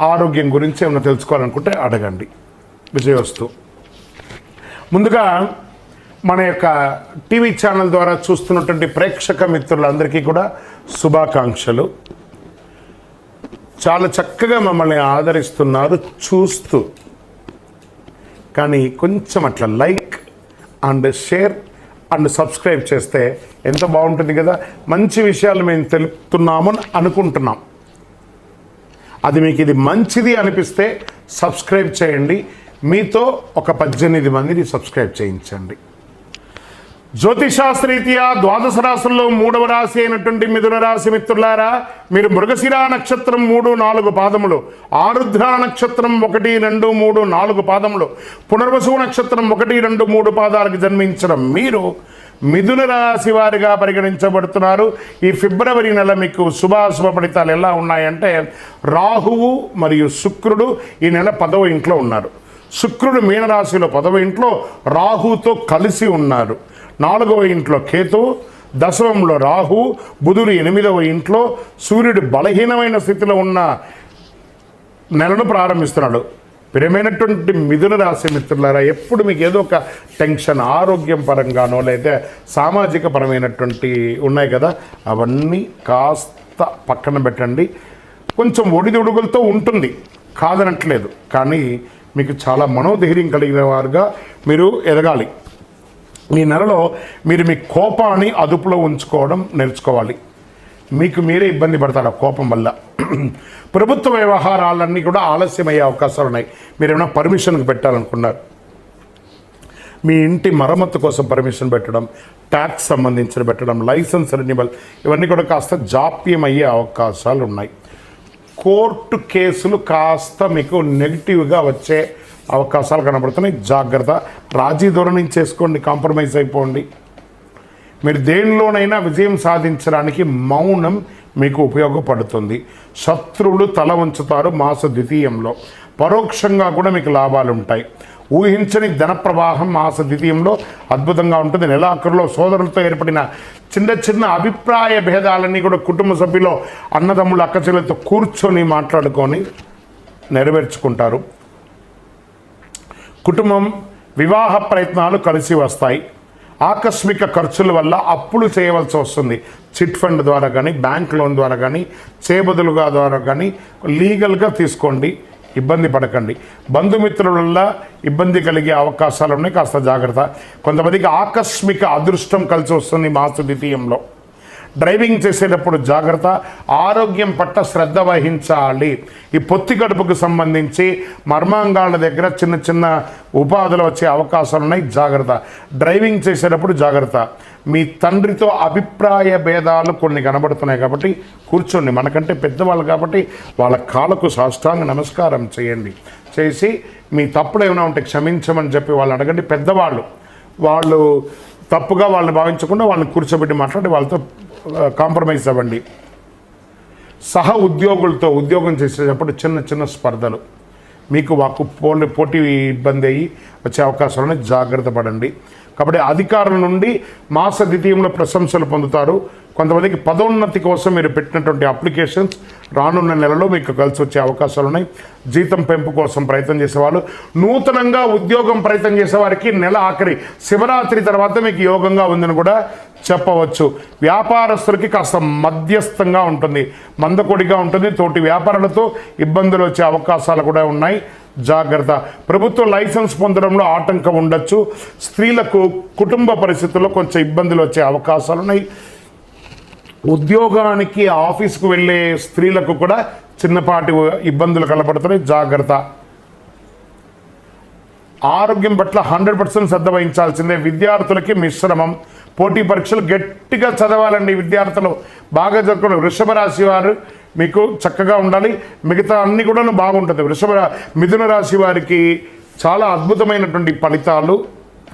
ఆరోగ్యం గురించి ఏమైనా తెలుసుకోవాలనుకుంటే అడగండి. విజయవస్తు. ముందుగా మన యొక్క టీవీ ఛానల్ ద్వారా చూస్తున్నటువంటి ప్రేక్షక మిత్రులందరికీ కూడా శుభాకాంక్షలు. చాలా చక్కగా మమ్మల్ని ఆదరిస్తున్నారు చూస్తూ. కానీ కొంచెం అట్లా like and share and subscribe చేస్తే ఎంత బాగుంటుంది కదా? మంచి విషయాలు మేము తెలుపుతున్నాము అని అనుకుంటున్నాం. అది మీకు ఇది మంచిది అనిపిస్తే సబ్స్క్రైబ్ చేయండి. మీతో ఒక పద్దెనిమిది మందిని సబ్స్క్రైబ్ చేయించండి. జ్యోతిషాస్త్రీత్యా ద్వాదశ రాశుల్లో మూడవ రాశి అయినటువంటి మిథున రాశి మిత్రులారా మీరు మృగశిరా నక్షత్రం మూడు నాలుగు పాదములు ఆరుద్ర నక్షత్రం ఒకటి రెండు మూడు నాలుగు పాదములు పునర్వసు నక్షత్రం ఒకటి రెండు మూడు పాదాలకు జన్మించడం మీరు మిథున రాశి వారిగా పరిగణించబడుతున్నారు. ఈ ఫిబ్రవరి నెల మీకు శుభాశుభ ఫలితాలు ఎలా ఉన్నాయంటే రాహువు మరియు శుక్రుడు ఈ నెల పదవ ఇంట్లో ఉన్నారు. శుక్రుడు మీనరాశిలో పదవ ఇంట్లో రాహుతో కలిసి ఉన్నారు. నాలుగవ ఇంట్లో కేతు దశమంలో రాహు బుధుడు ఎనిమిదవ ఇంట్లో సూర్యుడు బలహీనమైన స్థితిలో ఉన్న నెలను ప్రారంభిస్తున్నాడు. ప్రియమైనటువంటి మిథున రాశి మిత్రులారా ఎప్పుడు మీకు ఏదో ఒక టెన్షన్ ఆరోగ్యం పరంగానో లేదా సామాజిక పరమైనటువంటి ఉన్నాయి కదా అవన్నీ కాస్త పక్కన పెట్టండి. కొంచెం ఒడిదుడుగులతో ఉంటుంది కాదనట్లేదు కానీ మీకు చాలా మనోధైర్యం కలిగిన వారుగా మీరు ఎదగాలి. ఈ నెలలో మీరు మీ కోపాన్ని అదుపులో ఉంచుకోవడం నేర్చుకోవాలి. మీకు మీరే ఇబ్బంది పడతారు ఆ కోపం వల్ల. ప్రభుత్వ వ్యవహారాలన్నీ కూడా ఆలస్యమయ్యే అవకాశాలు ఉన్నాయి. మీరు ఏమైనా పర్మిషన్కి పెట్టాలనుకున్నారు? మీ ఇంటి మరమ్మతు కోసం పర్మిషన్ పెట్టడం ట్యాక్స్ సంబంధించిన పెట్టడం లైసెన్స్ రెన్యువల్ ఇవన్నీ కూడా కాస్త జాప్యం అయ్యే అవకాశాలు ఉన్నాయి. కోర్టు కేసులు కాస్త మీకు నెగిటివ్గా వచ్చే అవకాశాలు కనబడుతున్నాయి. జాగ్రత్త. రాజీ ధోరణి చేసుకోండి కాంప్రమైజ్ అయిపోండి. మీరు దేనిలోనైనా విజయం సాధించడానికి మౌనం మీకు ఉపయోగపడుతుంది. శత్రువులు తల ఉంచుతారు మాస ద్వితీయంలో. పరోక్షంగా కూడా మీకు లాభాలు ఉంటాయి ఊహించని ధన ప్రవాహం మాస ద్వితీయంలో అద్భుతంగా ఉంటుంది. నెలాఖరులో సోదరులతో ఏర్పడిన చిన్న చిన్న అభిప్రాయ భేదాలన్నీ కూడా కుటుంబ సభ్యులు అన్నదమ్ములు అక్కచెల్లెలతో కూర్చొని మాట్లాడుకొని నెరవేర్చుకుంటారు. కుటుంబం వివాహ ప్రయత్నాలు కలిసి వస్తాయి. ఆకస్మిక ఖర్చుల వల్ల అప్పులు చేయవలసి వస్తుంది. చిట్ ఫండ్ ద్వారా కానీ బ్యాంక్ లోన్ ద్వారా కానీ చేబదులుగా ద్వారా కానీ లీగల్గా తీసుకోండి. ఇబ్బంది పడకండి. బంధుమిత్రుల వల్ల ఇబ్బంది కలిగే అవకాశాలు ఉన్నాయి కాస్త జాగ్రత్త. కొంతమందికి ఆకస్మిక అదృష్టం కలిసి వస్తుంది మాసు ద్వితీయంలో డ్రైవింగ్ చేసేటప్పుడు జాగ్రత్త ఆరోగ్యం పట్ల శ్రద్ధ వహించాలి. ఈ పొత్తి కడుపుకు సంబంధించి మర్మాంగాల దగ్గర చిన్న చిన్న ఉపాధులు వచ్చే అవకాశాలు ఉన్నాయి. జాగ్రత్త. డ్రైవింగ్ చేసేటప్పుడు జాగ్రత్త. మీ తండ్రితో అభిప్రాయ భేదాలు కొన్ని కనబడుతున్నాయి కాబట్టి కూర్చోండి. మనకంటే పెద్దవాళ్ళు కాబట్టి వాళ్ళ కాళ్ళకు సాష్టాంగ నమస్కారం చేయండి. చేసి మీ తప్పులు ఏమైనా ఉంటే క్షమించమని చెప్పి వాళ్ళు అడగండి. పెద్దవాళ్ళు వాళ్ళు తప్పుగా వాళ్ళని భావించకుండా వాళ్ళని కూర్చోబెట్టి మాట్లాడి వాళ్ళతో కాంప్రమైజ్ అవ్వండి. సహ ఉద్యోగులతో ఉద్యోగం చేసేటప్పుడు చిన్న చిన్న స్పర్ధలు. మీకు వాకు పోటీ పోటీ ఇబ్బంది అయ్యి వచ్చే అవకాశాలను జాగ్రత్త పడండి. కాబట్టి అధికారుల నుండి మాస ద్వితీయంలో ప్రశంసలు పొందుతారు. కొంతమందికి పదోన్నతి కోసం మీరు పెట్టినటువంటి అప్లికేషన్స్ రానున్న నెలలో మీకు కలిసి వచ్చే అవకాశాలు ఉన్నాయి. జీతం పెంపు కోసం ప్రయత్నం చేసేవాళ్ళు. నూతనంగా ఉద్యోగం ప్రయత్నం చేసేవారికి నెల ఆఖరి శివరాత్రి తర్వాత మీకు యోగంగా ఉందని కూడా చెప్పవచ్చు. వ్యాపారస్తులకి కాస్త మధ్యస్థంగా ఉంటుంది. మందకొడిగా ఉంటుంది. తోటి వ్యాపారులతో ఇబ్బందులు వచ్చే అవకాశాలు కూడా ఉన్నాయి. జాగ్రత్త. ప్రభుత్వ లైసెన్స్ పొందడంలో ఆటంకం ఉండొచ్చు. స్త్రీలకు కుటుంబ పరిస్థితుల్లో కొంచెం ఇబ్బందులు వచ్చే అవకాశాలు ఉన్నాయి. ఉద్యోగానికి ఆఫీస్కు వెళ్ళే స్త్రీలకు కూడా చిన్నపాటి ఇబ్బందులు కనబడుతున్నాయి జాగ్రత్త. ఆరోగ్యం పట్ల హండ్రెడ్ పర్సెంట్ శ్రద్ధ వహించాల్సిందే విద్యార్థులకి మిశ్రమం. పోటీ పరీక్షలు గట్టిగా చదవాలండి విద్యార్థులు. బాగా చదువుకున్న వృషభ రాశి వారు మీకు చక్కగా ఉండాలి. మిగతా అన్ని కూడా బాగుంటుంది. వృషభ రా- మిథున రాశి వారికి చాలా అద్భుతమైనటువంటి ఫలితాలు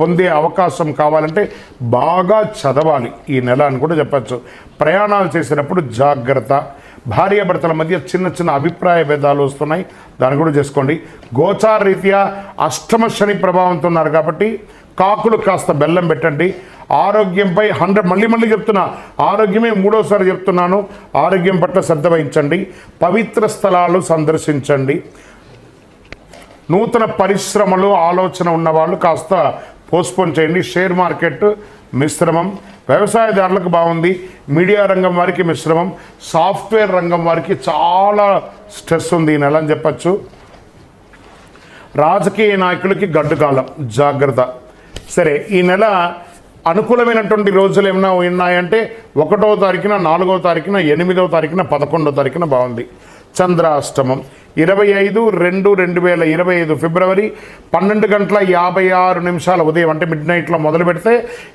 పొందే అవకాశం కావాలంటే బాగా చదవాలి. ఈ నెల అని కూడా చెప్పచ్చు. ప్రయాణాలు చేసేటప్పుడు జాగ్రత్త. భార్యాభర్తల మధ్య చిన్న చిన్న అభిప్రాయ భేదాలు వస్తున్నాయి. దాన్ని కూడా చేసుకోండి. గోచార రీత్యా అష్టమ శని ప్రభావంతో ఉన్నారు కాబట్టి కాకులు కాస్త బెల్లం పెట్టండి. ఆరోగ్యంపై హండ్రెడ్ మళ్ళీ మళ్ళీ చెప్తున్నా ఆరోగ్యమే మూడోసారి చెప్తున్నాను. ఆరోగ్యం పట్ల శ్రద్ధ వహించండి. పవిత్ర స్థలాలు సందర్శించండి. నూతన పరిశ్రమలు ఆలోచన ఉన్నవాళ్ళు కాస్త పోస్ట్పోన్ చేయండి. షేర్ మార్కెట్ మిశ్రమం. వ్యవసాయదారులకు బాగుంది. మీడియా రంగం వారికి మిశ్రమం. సాఫ్ట్వేర్ రంగం వారికి చాలా స్ట్రెస్ ఉంది ఈ నెల అని చెప్పచ్చు. రాజకీయ నాయకులకి గడ్డుకాలం జాగ్రత్త. సరే ఈ నెల అనుకూలమైనటువంటి రోజులు ఏమైనా ఉన్నాయంటే ఒకటో తారీఖున నాలుగో తారీఖున ఎనిమిదో తారీఖున పదకొండో తారీఖున బాగుంది. చంద్రాష్టమం ఇరవై ఐదు రెండు రెండు వేల ఇరవై ఐదు ఫిబ్రవరి పన్నెండు గంటల యాభై ఆరు నిమిషాల ఉదయం అంటే మిడ్ నైట్లో మొదలు పెడితే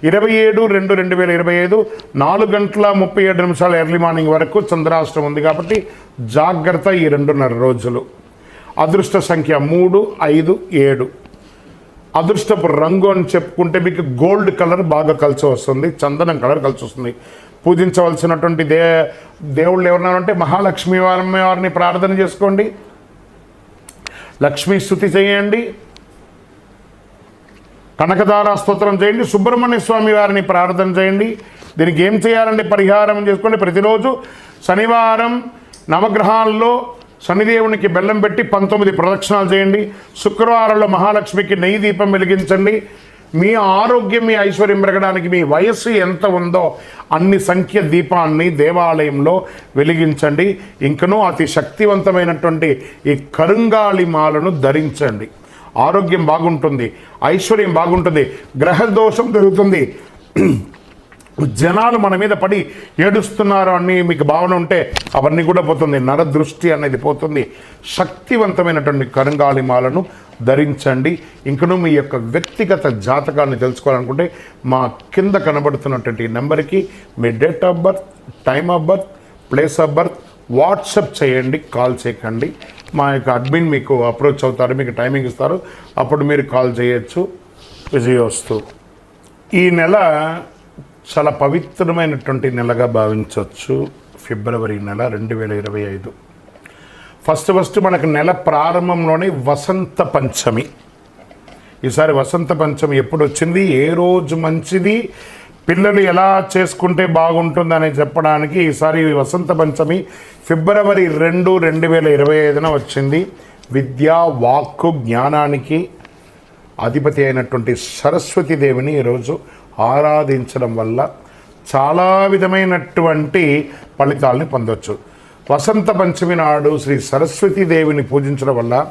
ఇరవై ఏడు రెండు రెండు వేల ఇరవై ఐదు నాలుగు గంటల ముప్పై ఏడు నిమిషాల ఎర్లీ మార్నింగ్ వరకు చంద్రాష్టమం ఉంది కాబట్టి జాగ్రత్త ఈ రెండున్నర రోజులు. అదృష్ట సంఖ్య మూడు ఐదు ఏడు. అదృష్టపు రంగు అని చెప్పుకుంటే మీకు గోల్డ్ కలర్ బాగా కలిసి వస్తుంది చందనం కలర్ కలిసి వస్తుంది. పూజించవలసినటువంటి దే దేవుళ్ళు ఎవరన్నారంటే మహాలక్ష్మి వారి వారిని ప్రార్థన చేసుకోండి. లక్ష్మీ స్థుతి చేయండి. కనకదార స్తోత్రం చేయండి. సుబ్రహ్మణ్య స్వామి వారిని ప్రార్థన చేయండి. దీనికి ఏం చేయాలంటే పరిహారం చేసుకోండి. ప్రతిరోజు శనివారం నవగ్రహాల్లో శనిదేవునికి బెల్లం పెట్టి పంతొమ్మిది ప్రదక్షిణాలు చేయండి. శుక్రవారంలో మహాలక్ష్మికి నెయ్యి దీపం వెలిగించండి. మీ ఆరోగ్యం మీ ఐశ్వర్యం పెరగడానికి మీ వయస్సు ఎంత ఉందో అన్ని సంఖ్య దీపాన్ని దేవాలయంలో వెలిగించండి. ఇంకనూ అతి శక్తివంతమైనటువంటి ఈ కరుంగాళి మాలను ధరించండి. ఆరోగ్యం బాగుంటుంది ఐశ్వర్యం బాగుంటుంది గ్రహ దోషం పెరుగుతుంది. జనాలు మన మీద పడి ఏడుస్తున్నారు అని మీకు భావన ఉంటే అవన్నీ కూడా పోతుంది. నరదృష్టి అనేది పోతుంది. శక్తివంతమైనటువంటి కరుంగాళిమాలను ధరించండి. ఇంకనూ మీ యొక్క వ్యక్తిగత జాతకాన్ని తెలుసుకోవాలనుకుంటే మా కింద కనబడుతున్నటువంటి నెంబర్కి మీ date of birth time of birth place of birth WhatsApp చేయండి కాల్ చేయకండి. మా యొక్క అడ్మిన్ మీకు అప్రోచ్ అవుతారు మీకు టైమింగ్ ఇస్తారు. అప్పుడు మీరు కాల్ చేయొచ్చు. విజయోస్తు. ఈ నెల చాలా పవిత్రమైనటువంటి నెలగా భావించవచ్చు. ఫిబ్రవరి నెల రెండు వేల ఇరవై ఐదు. ఫస్ట్ ఫస్ట్ మనకు నెల ప్రారంభంలోనే వసంత పంచమి. ఈసారి వసంత పంచమి ఎప్పుడు వచ్చింది ఏ రోజు మంచిది? పిల్లలు ఎలా చేసుకుంటే బాగుంటుందని చెప్పడానికి ఈసారి వసంత పంచమి ఫిబ్రవరి రెండు రెండు వేల ఇరవై ఐదున వచ్చింది. విద్య వాక్కు జ్ఞానానికి అధిపతి అయినటువంటి సరస్వతి దేవిని ఈరోజు ఆరాధించడం వల్ల చాలా విధమైనటువంటి ఫలితాలని పొందొచ్చు. వసంత పంచమి నాడు శ్రీ సరస్వతీదేవిని పూజించడం వల్ల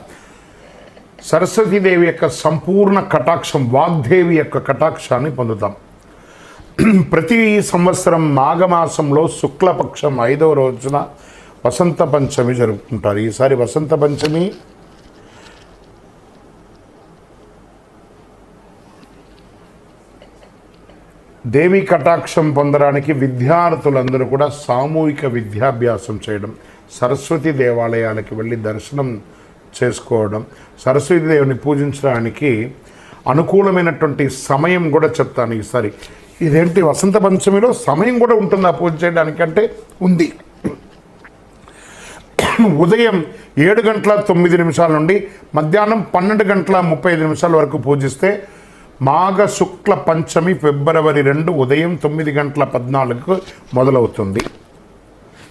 సరస్వతీదేవి యొక్క సంపూర్ణ కటాక్షం వాగ్దేవి యొక్క కటాక్షాన్ని పొందుతాం. ప్రతి సంవత్సరం మాఘమాసంలో శుక్లపక్షం ఐదవ రోజున వసంత పంచమి జరుపుకుంటారు. ఈసారి వసంత పంచమి దేవి కటాక్షం పొందడానికి విద్యార్థులందరూ కూడా సామూహిక విద్యాభ్యాసం చేయడం సరస్వతి దేవాలయాలకి వెళ్ళి దర్శనం చేసుకోవడం సరస్వతి దేవుని పూజించడానికి అనుకూలమైనటువంటి సమయం కూడా చెప్తాను ఈసారి. ఇదేంటి వసంత పంచమిలో సమయం కూడా ఉంటుంది ఆ పూజ చేయడానికంటే ఉంది. ఉదయం ఏడు గంటల తొమ్మిది నిమిషాల నుండి మధ్యాహ్నం పన్నెండు గంటల ముప్పై ఐదు నిమిషాల వరకు పూజిస్తే మాఘ శుక్ల పంచమి ఫిబ్రవరి రెండు ఉదయం తొమ్మిది గంటల పద్నాలుగుకు మొదలవుతుంది.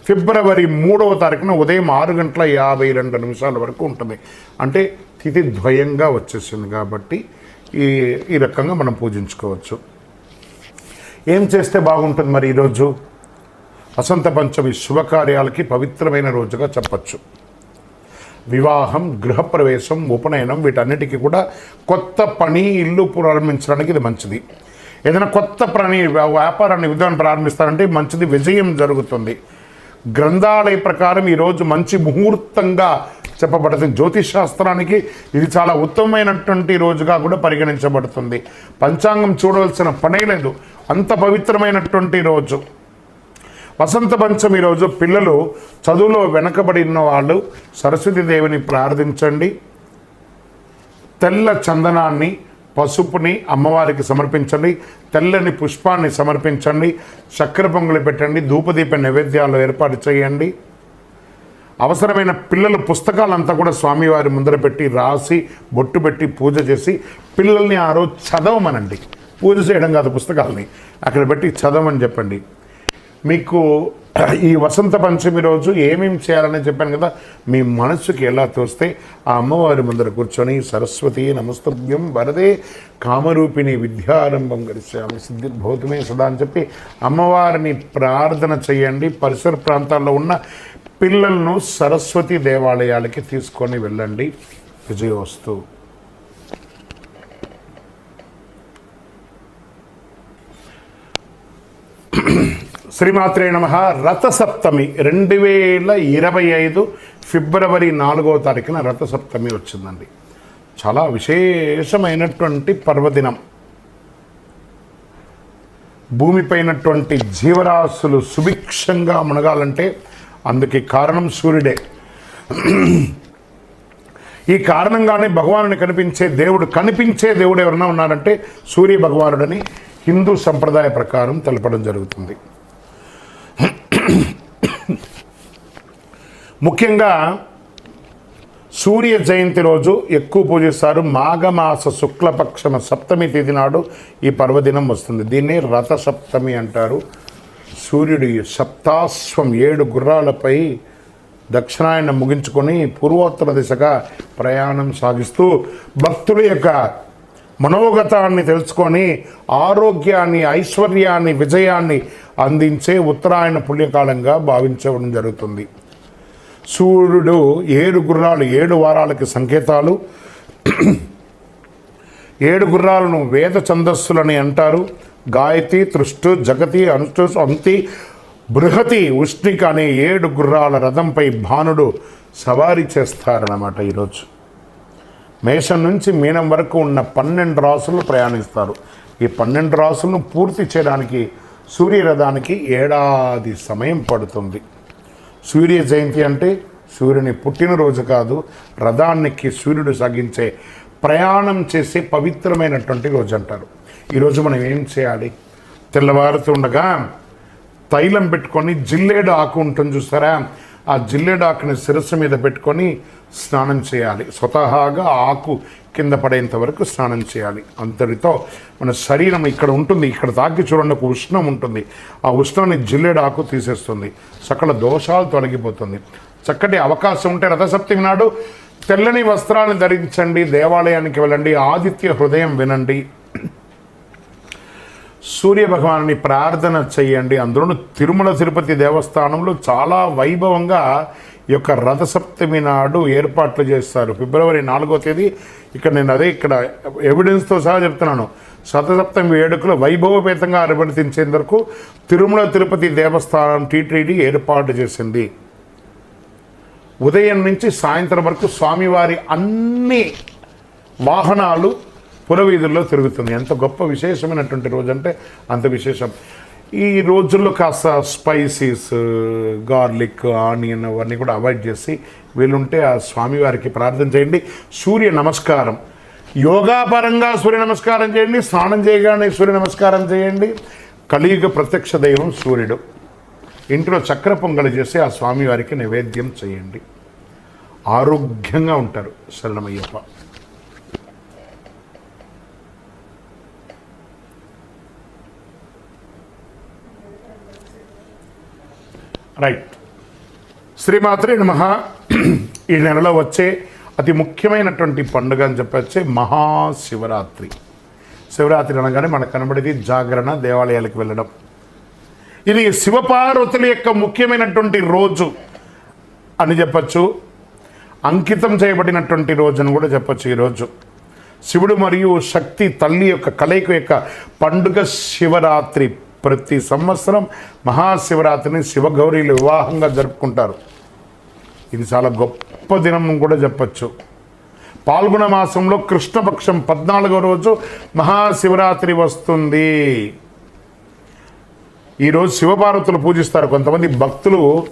ఫిబ్రవరి మూడవ తారీఖున ఉదయం ఆరు గంటల యాభై రెండు నిమిషాల వరకు ఉంటుంది. అంటే తిథి ద్వయంగా వచ్చేసింది కాబట్టి ఈ ఈ రకంగా మనం పూజించుకోవచ్చు. ఏం చేస్తే బాగుంటుంది మరి ఈరోజు? వసంత పంచమి శుభకార్యాలకి పవిత్రమైన రోజుగా చెప్పచ్చు. వివాహం గృహప్రవేశం ఉపనయనం వీటన్నిటికీ కూడా కొత్త పని ఇల్లు ప్రారంభించడానికి ఇది మంచిది. ఏదైనా కొత్త పని వ్యాపారాన్ని విధానం ప్రారంభిస్తారంటే మంచిది విజయం జరుగుతుంది. గ్రంథాలయ ప్రకారం ఈరోజు మంచి ముహూర్తంగా చెప్పబడుతుంది. జ్యోతిష్ శాస్త్రానికి ఇది చాలా ఉత్తమమైనటువంటి రోజుగా కూడా పరిగణించబడుతుంది. పంచాంగం చూడవలసిన పనే లేదు. అంత పవిత్రమైనటువంటి రోజు. వసంత పంచమి రోజు పిల్లలు చదువులో వెనకబడి ఉన్న వాళ్ళు సరస్వతి దేవిని ప్రార్థించండి. తెల్ల చందనాన్ని పసుపుని అమ్మవారికి సమర్పించండి. తెల్లని పుష్పాన్ని సమర్పించండి. చక్కెర పొంగులు పెట్టండి. ధూపదీప నైవేద్యాలు ఏర్పాటు చేయండి. అవసరమైన పిల్లల పుస్తకాలంతా కూడా స్వామివారి ముందర పెట్టి రాసి బొట్టు పెట్టి పూజ చేసి పిల్లల్ని ఆ రోజు చదవమనండి. పూజ చేయడం కాదు పుస్తకాలని. అక్కడ పెట్టి చదవమని చెప్పండి. మీకు ఈ వసంత పంచమి రోజు ఏమేమి చేయాలని చెప్పాను కదా మీ మనసుకి ఎలా తోస్తే ఆ అమ్మవారి ముందర కూర్చొని సరస్వతి నమస్తభ్యం వరదే కామరూపిణి విద్యారంభం గడిచాము సిద్ధిర్భౌతమే సదా అని చెప్పి అమ్మవారిని ప్రార్థన చేయండి. పరిసర ప్రాంతాల్లో ఉన్న పిల్లలను సరస్వతి దేవాలయాలకి తీసుకొని వెళ్ళండి. విజయోస్తు. శ్రీమాత్రే నమ. రథసప్తమి రెండు వేల ఇరవై ఐదు ఫిబ్రవరి నాలుగో తారీఖున రథసప్తమి వచ్చిందండి. చాలా విశేషమైనటువంటి పర్వదినం. భూమిపైనటువంటి జీవరాశులు సుభిక్షంగా మునగాలంటే అందుకే కారణం సూర్యుడే. ఈ కారణంగానే భగవానుని కనిపించే దేవుడు కనిపించే దేవుడు ఎవరైనా ఉన్నారంటే సూర్య భగవానుడని హిందూ సంప్రదాయ ప్రకారం తెలపడం జరుగుతుంది. ముఖ్యంగా సూర్య జయంతి రోజు ఎక్కువ పూజిస్తారు. మాఘమాస శుక్లపక్షమ సప్తమి తేదీ నాడు ఈ పర్వదినం వస్తుంది. దీన్ని రథ సప్తమి అంటారు. సూర్యుడు సప్తాశ్వం ఏడు గుర్రాలపై దక్షిణాయన ముగించుకొని పూర్వోత్తర దిశగా ప్రయాణం సాగిస్తూ భక్తుల యొక్క మనోగతాన్ని తెలుసుకొని ఆరోగ్యాన్ని ఐశ్వర్యాన్ని విజయాన్ని అందించే ఉత్తరాయణ పుణ్యకాలంగా భావించడం జరుగుతుంది. సూర్యుడు ఏడు గుర్రాలు ఏడు వారాలకి సంకేతాలు. ఏడు గుర్రాలను వేద ఛందస్సులని అంటారు. గాయతి తృష్టు జగతి అనుష్టు అంతి బృహతి ఉష్ణిక అనే ఏడు గుర్రాల రథంపై భానుడు సవారీ చేస్తారన్నమాట ఈరోజు. మేషం నుంచి మీనం వరకు ఉన్న పన్నెండు రాసులు ప్రయాణిస్తారు. ఈ పన్నెండు రాసులను పూర్తి చేయడానికి సూర్యరథానికి ఏడాది సమయం పడుతుంది. సూర్య జయంతి అంటే సూర్యుని పుట్టినరోజు కాదు రథానికి సూర్యుడు సాగించే ప్రయాణం చేసే పవిత్రమైనటువంటి రోజు అంటారు. ఈరోజు మనం ఏం చేయాలి? తెల్లవారుతుండగా తైలం పెట్టుకొని జిల్లేడు ఆకు ఉంటుంది చూస్తారా ఆ జిల్లెడాకుని శిరస్సు మీద పెట్టుకొని స్నానం చేయాలి. స్వతహాగా ఆకు కింద పడేంత వరకు స్నానం చేయాలి. అంతటితో మన శరీరం ఇక్కడ ఉంటుంది. ఇక్కడ తాకి చూడండి ఒక ఉష్ణం ఉంటుంది. ఆ ఉష్ణాన్ని జిల్లెడాకు తీసేస్తుంది. సకల దోషాలు తొలగిపోతుంది. చక్కటి అవకాశం ఉంటే రథసప్తమి నాడు తెల్లని వస్త్రాన్ని ధరించండి. దేవాలయానికి వెళ్ళండి. ఆదిత్య హృదయం వినండి. సూర్య భగవాన్ని ప్రార్థన చేయండి. అందులోనూ తిరుమల తిరుపతి దేవస్థానంలో చాలా వైభవంగా ఈ యొక్క రథసప్తమి నాడు ఏర్పాట్లు చేస్తారు. ఫిబ్రవరి నాలుగో తేదీ ఇక్కడ నేను అదే ఇక్కడ ఎవిడెన్స్తో సహా చెప్తున్నాను. శతసప్తమి వేడుకలు వైభవపేతంగా అనుమతించేందుకు తిరుమల తిరుపతి దేవస్థానం టీటీడీ ఏర్పాటు చేసింది. ఉదయం నుంచి సాయంత్రం వరకు స్వామివారి అన్ని వాహనాలు పురవీధుల్లో తిరుగుతుంది. ఎంత గొప్ప విశేషమైనటువంటి రోజు అంటే అంత విశేషం. ఈ రోజుల్లో కాస్త స్పైసీస్ గార్లిక్ ఆనియన్ అవన్నీ కూడా అవాయిడ్ చేసి వీలుంటే ఆ స్వామివారికి ప్రార్థన చేయండి. సూర్య నమస్కారం. యోగాపరంగా సూర్య నమస్కారం చేయండి. స్నానం చేయగానే సూర్య నమస్కారం చేయండి. కలియుగ ప్రత్యక్ష దైవం సూర్యుడు. ఇంట్లో చక్ర పొంగలి చేసి ఆ స్వామివారికి నైవేద్యం చేయండి. ఆరోగ్యంగా ఉంటారు శరణమయ్యప్ప. రైట్ శ్రీమాత్రి నమ. ఈ నెలలో వచ్చే అతి ముఖ్యమైనటువంటి పండుగ అని చెప్పొచ్చే మహాశివరాత్రి. శివరాత్రి అనగానే మనకు కనబడేది జాగరణ దేవాలయాలకు వెళ్ళడం. ఇది శివపార్వతుల యొక్క ముఖ్యమైనటువంటి రోజు అని చెప్పచ్చు. అంకితం చేయబడినటువంటి రోజు అని కూడా చెప్పచ్చు ఈరోజు శివుడు మరియు శక్తి తల్లి యొక్క కలయిక యొక్క పండుగ శివరాత్రి. ప్రతి సంవత్సరం మహాశివరాత్రిని శివగౌరీలు వివాహంగా జరుపుకుంటారు. ఇది చాలా గొప్ప దినం కూడా చెప్పచ్చు. పాల్గొన మాసంలో కృష్ణపక్షం పద్నాలుగో రోజు మహాశివరాత్రి వస్తుంది. ఈరోజు శివపార్వతులు పూజిస్తారు. కొంతమంది భక్తులు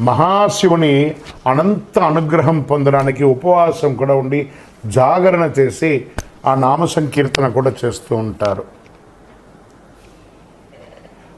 మహాశివుని అనంత అనుగ్రహం పొందడానికి ఉపవాసం కూడా ఉండి జాగరణ చేసి ఆ నామ సంకీర్తన కూడా చేస్తూ ఉంటారు.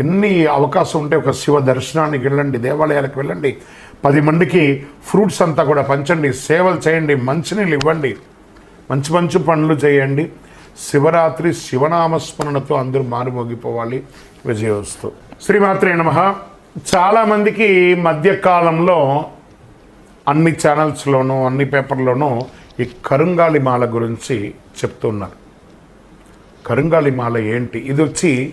ఎన్ని అవకాశం ఉంటే ఒక శివ దర్శనానికి వెళ్ళండి దేవాలయాలకు వెళ్ళండి పది మందికి ఫ్రూట్స్ అంతా కూడా పంచండి సేవలు చేయండి మంచినీళ్ళు ఇవ్వండి మంచి మంచి పనులు చేయండి. శివరాత్రి శివనామస్మరణతో అందరూ మారుమోగిపోవాలి. విజయోస్తు. శ్రీమాత్రే నమ. చాలామందికి మధ్యకాలంలో అన్ని ఛానల్స్లోనూ అన్ని పేపర్లోనూ ఈ కరుంగాలి మాల గురించి చెప్తున్నారు. కరుంగాలి మాల ఏంటి? ఇది వచ్చి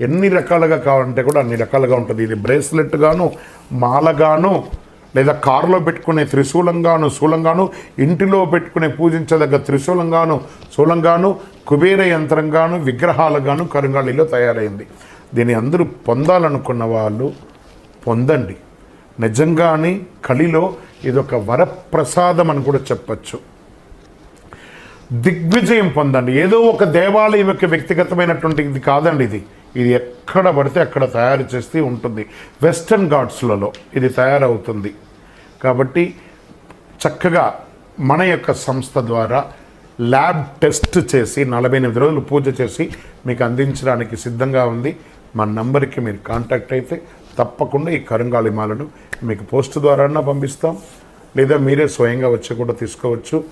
ఎన్ని రకాలుగా కావాలంటే కూడా అన్ని రకాలుగా ఉంటుంది. ఇది బ్రేస్లెట్ గాను మాలగాను లేదా కారులో పెట్టుకునే త్రిశూలంగాను శూలంగాను ఇంటిలో పెట్టుకునే పూజించదగ్గ త్రిశూలంగాను శూలంగాను కుబేర యంత్రంగాను విగ్రహాలుగాను కరుంగాళిలో తయారైంది. దీన్ని అందరూ పొందాలనుకున్న వాళ్ళు పొందండి. నిజంగానే కలిలో ఇదొక వరప్రసాదం అని కూడా చెప్పచ్చు. దిగ్విజయం పొందండి. ఏదో ఒక దేవాలయం యొక్క వ్యక్తిగతమైనటువంటి ఇది కాదండి ఇది. ఇది ఎక్కడ పడితే అక్కడ తయారు చేస్తూ ఉంటుంది. వెస్టర్న్ ఘాట్స్లలో ఇది తయారవుతుంది. కాబట్టి చక్కగా మన యొక్క సంస్థ ద్వారా ల్యాబ్ టెస్ట్ చేసి నలభై ఎనిమిది రోజులు పూజ చేసి మీకు అందించడానికి సిద్ధంగా ఉంది. మా నంబర్కి మీరు కాంటాక్ట్ అయితే తప్పకుండా ఈ కరుంగాళిమాలను మీకు పోస్ట్ ద్వారా పంపిస్తాం. లేదా మీరే స్వయంగా వచ్చి కూడా తీసుకోవచ్చు.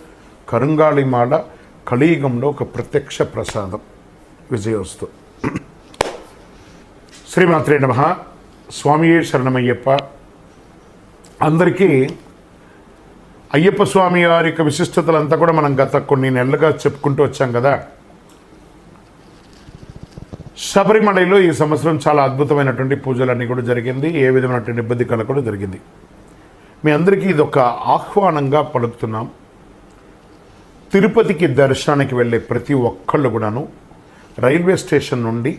కరుంగాళిమాల కలియుగంలో ఒక ప్రత్యక్ష ప్రసాదం. విజయోస్తు. శ్రీమాత్రే నమ. స్వామియే శరణమయ్యప్ప. అందరికీ అయ్యప్ప స్వామి వారి యొక్క విశిష్టతలంతా కూడా మనం గత కొన్ని నెలలుగా చెప్పుకుంటూ వచ్చాం కదా. శబరిమలలో ఈ సంవత్సరం చాలా అద్భుతమైనటువంటి పూజలన్నీ కూడా జరిగింది. ఏ విధమైనటువంటి ఇబ్బంది కలగకుండా జరిగింది. మీ అందరికీ ఇది ఒక ఆహ్వానంగా పలుకుతున్నాం. తిరుపతికి దర్శనానికి వెళ్ళే ప్రతి ఒక్కళ్ళు కూడాను రైల్వే స్టేషన్ నుండి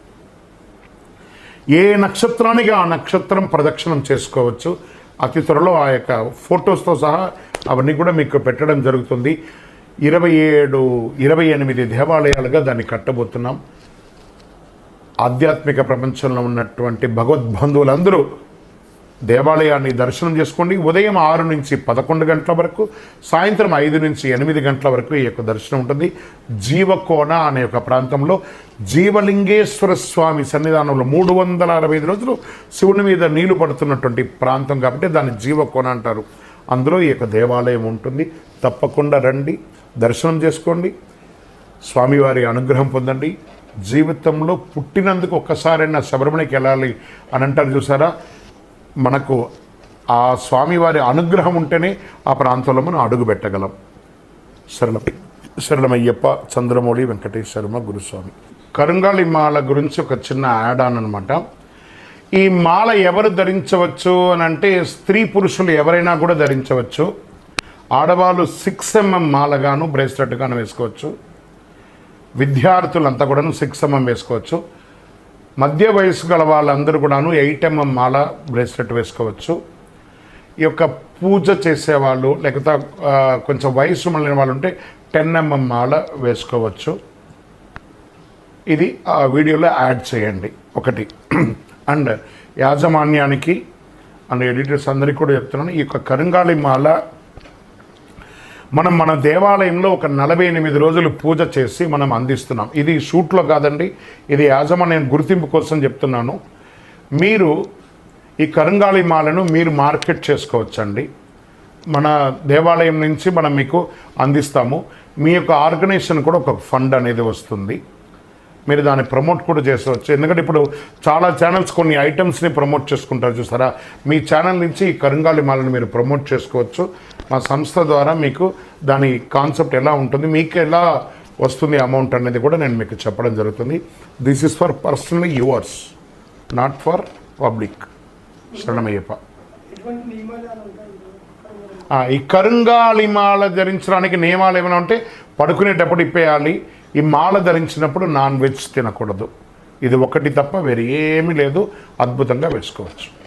ఏ నక్షత్రానికి ఆ నక్షత్రం ప్రదక్షిణం చేసుకోవచ్చు? అతి త్వరలో ఆ యొక్క ఫొటోస్తో సహా అవన్నీ కూడా మీకు పెట్టడం జరుగుతుంది. ఇరవై ఏడు ఇరవై ఎనిమిది దేవాలయాలుగా దాన్ని కట్టబోతున్నాం. ఆధ్యాత్మిక ప్రపంచంలో ఉన్నటువంటి భగవద్బంధువులందరూ దేవాలయాన్ని దర్శనం చేసుకోండి. ఉదయం ఆరు నుంచి పదకొండు గంటల వరకు సాయంత్రం ఐదు నుంచి ఎనిమిది గంటల వరకు ఈ యొక్క దర్శనం ఉంటుంది. జీవకోన అనే ఒక ప్రాంతంలో జీవలింగేశ్వర స్వామి సన్నిధానంలో మూడు వందల అరవై ఐదు రోజులు శివుని మీద నీళ్ళు పడుతున్నటువంటి ప్రాంతం కాబట్టి దాన్ని జీవకోన అంటారు. అందులో ఈ యొక్క దేవాలయం ఉంటుంది. తప్పకుండా రండి దర్శనం చేసుకోండి. స్వామివారి అనుగ్రహం పొందండి. జీవితంలో పుట్టినందుకు ఒక్కసారైనా శబరిమలకి వెళ్ళాలి అని అంటారు చూసారా? మనకు ఆ స్వామివారి అనుగ్రహం ఉంటేనే ఆ ప్రాంతంలో మనం అడుగు పెట్టగలం శరణం శరణమయ్యప్ప చంద్రమౌళి వెంకటేశ్వరమ గురుస్వామి. కరుంగాళి మాల గురించి ఒక చిన్న యాడ్ ఆన్ అనమాట ఈ మాల ఎవరు ధరించవచ్చు అని అంటే స్త్రీ పురుషులు ఎవరైనా కూడా ధరించవచ్చు. ఆడవాళ్ళు సిక్స్ ఎంఎం మాలగాను బ్రేస్లెట్గాను వేసుకోవచ్చు. విద్యార్థులంతా కూడాను సిక్స్ ఎంఎం వేసుకోవచ్చు. మధ్య వయసు గల వాళ్ళందరూ కూడాను ఎయిట్ ఎంఎం మాల బ్రేస్లెట్ వేసుకోవచ్చు. ఈ యొక్క పూజ చేసేవాళ్ళు లేకపోతే కొంచెం వయసు మళ్ళిన వాళ్ళు ఉంటే టెన్ ఎంఎం మాల వేసుకోవచ్చు. ఇది ఆ వీడియోలో యాడ్ చేయండి. ఒకటి. అండ్ యాజమాన్యానికి అండ్ ఎడిటర్స్ అందరికీ కూడా చెప్తున్నాను ఈ యొక్క కరుంగాళి మాల మనం మన దేవాలయంలో ఒక నలభై ఎనిమిది రోజులు పూజ చేసి మనం అందిస్తున్నాం. ఇది షూట్లో కాదండి ఇది యాజమాన్యం గుర్తింపు కోసం చెప్తున్నాను. మీరు ఈ కరంగాళి మాలను మీరు మార్కెట్ చేసుకోవచ్చండి. మన దేవాలయం నుంచి మనం మీకు అందిస్తాము. మీ యొక్క ఆర్గనైజేషన్ కూడా ఒక ఫండ్ అనేది వస్తుంది. మీరు దాన్ని ప్రమోట్ కూడా చేసుకోవచ్చు. ఎందుకంటే ఇప్పుడు చాలా ఛానల్స్ కొన్ని ఐటమ్స్ని ప్రమోట్ చేసుకుంటారు చూసారా? మీ ఛానల్ నుంచి ఈ కరుంగాలి మాలను మీరు ప్రమోట్ చేసుకోవచ్చు. మా సంస్థ ద్వారా మీకు దాని కాన్సెప్ట్ ఎలా ఉంటుంది మీకు ఎలా వస్తుంది అమౌంట్ అనేది కూడా నేను మీకు చెప్పడం జరుగుతుంది. This is for personal yours not for public శరణమయ్యప్ప. ఈ కరుంగాలి మాల ధరించడానికి నియమాలు ఏమైనా ఉంటే పడుకునేటప్పుడు ఇప్పేయాలి. ఈ మాల ధరించినప్పుడు నాన్ వెజ్ తినకూడదు. ఇది ఒకటి తప్ప వేరే ఏమీ లేదు. అద్భుతంగా వేసుకోవచ్చు.